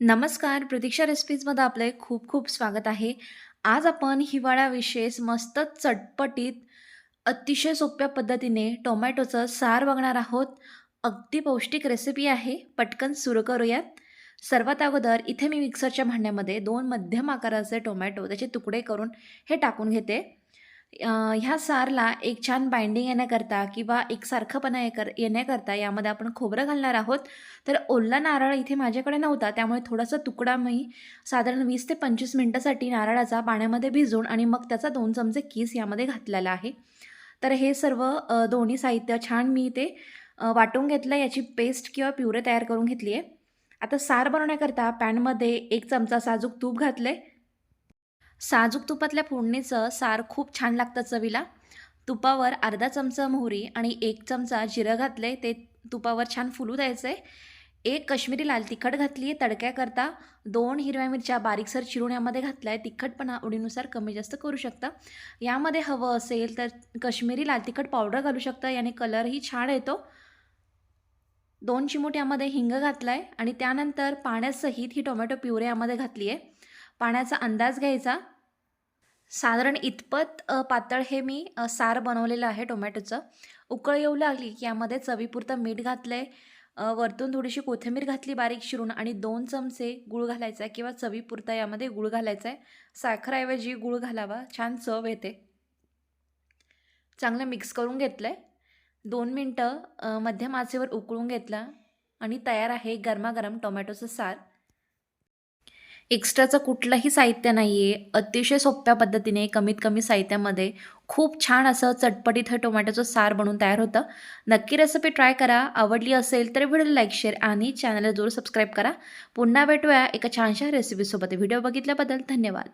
नमस्कार प्रतीक्षा रेसिपीजमध्ये आपले खूप खूप स्वागत आहे. आज आपण हिवाळ्याविषयीच मस्त चटपटीत अतिशय सोप्या पद्धतीने टोमॅटोचं सार बघणार आहोत. अगदी पौष्टिक रेसिपी आहे. पटकन सुरू करूयात. सर्वात अगोदर इथे मी मिक्सरच्या भांड्यामध्ये दोन मध्यम आकाराचे टोमॅटो त्याचे तुकडे करून हे टाकून घेते. ह्या सारला एक छान बाइंडिंग येण्याकरता किंवा एकसारखंपणा येकर येण्याकरता यामध्ये आपण खोबरं घालणार आहोत. तर ओला नारळ इथे माझ्याकडे नव्हता त्यामुळे थोडासा तुकडा मी साधारण वीस ते पंचवीस मिनटासाठी नारळाचा पाण्यामध्ये भिजवून आणि मग त्याचा दोन चमचे किस यामध्ये घातलेला आहे. तर हे सर्व दोन्ही साहित्य छान मी इथे वाटून घेतलं याची पेस्ट किंवा प्युरे तयार करून घेतली आहे आता सार बनवण्याकरता पॅनमध्ये एक चमचा साजूक तूप घातलं आहे साजूक तुपातल्या फोडणीचं सार खूप छान लागतं चवीला. तुपावर अर्धा चमचा मोहरी आणि एक चमचा जिरं घातले ते तुपावर छान फुलू द्यायचं आहे एक कश्मीरी लाल तिखट घातली आहे तडक्याकरता. दोन हिरव्या मिरच्या बारीकसर चिरून यामध्ये घातला आहे तिखटपणा आवडीनुसार कमी जास्त करू शकता. यामध्ये हवं असेल तर कश्मीरी लाल तिखट पावडर घालू शकता याने कलरही छान येतो. दोन चिमूट यामध्ये हिंग घातला आहे आणि त्यानंतर पाण्यासहित ही टोमॅटो प्युरे यामध्ये घातली आहे पाण्याचा अंदाज घ्यायचा. साधारण इतपत पातळ हे मी सार बनवलेलं आहे टोमॅटोचं. उकळ येऊ लागली की यामध्ये चवीपुरतं मीठ घातलं आहे वरतून थोडीशी कोथिंबीर घातली बारीक शिरून आणि दोन चमचे गूळ घालायचा आहे किंवा चवीपुरता यामध्ये गूळ घालायचा आहे साखरऐवजी गूळ घालावा छान चव येते. चांगलं मिक्स करून घेतलं आहे दोन मिनटं मध्यम आचेवर उकळून घेतला आणि तयार आहे गरमागरम टोमॅटोचं सार. एक्स्ट्राचं कुठलंही साहित्य नाही आहे अतिशय सोप्या पद्धतीने कमीत कमी साहित्यामध्ये खूप छान असं चटपटीत हे टोमॅटोचं सार बनून तयार होतं. नक्की रेसिपी ट्राय करा. आवडली असेल तर व्हिडिओ लाईक शेअर आणि चॅनलला जरूर सबस्क्राईब करा. पुन्हा भेटूया एका छानशा रेसिपीसोबत व्हिडिओ बघितल्याबद्दल धन्यवाद.